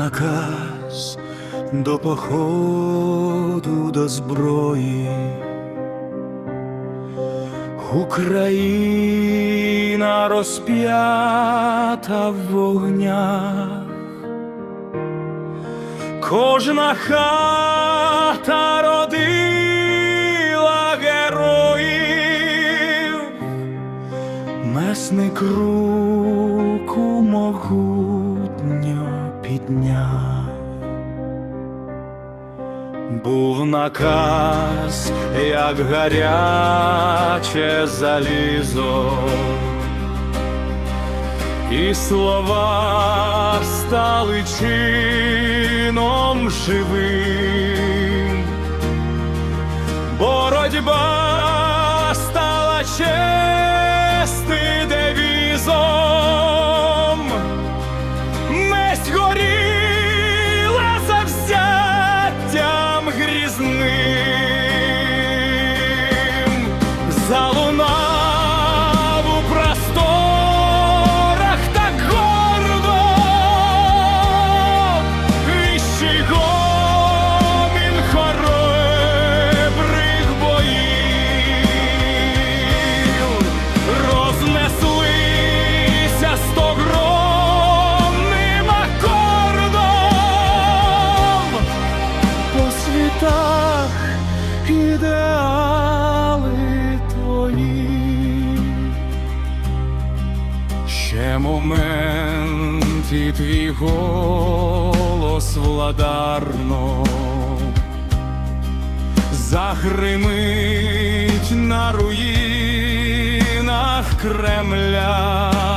наказ до походу до зброї. Україна розп'ята в вогнях, кожна хата родила героїв, месник руку могутньо підняв. Був наказ, як гаряче залізо, і слова стали чином живим. Боротьба стала чести девізом. Світах ідеали твої. Ще момент і твій голос владарно загримить на руїнах Кремля.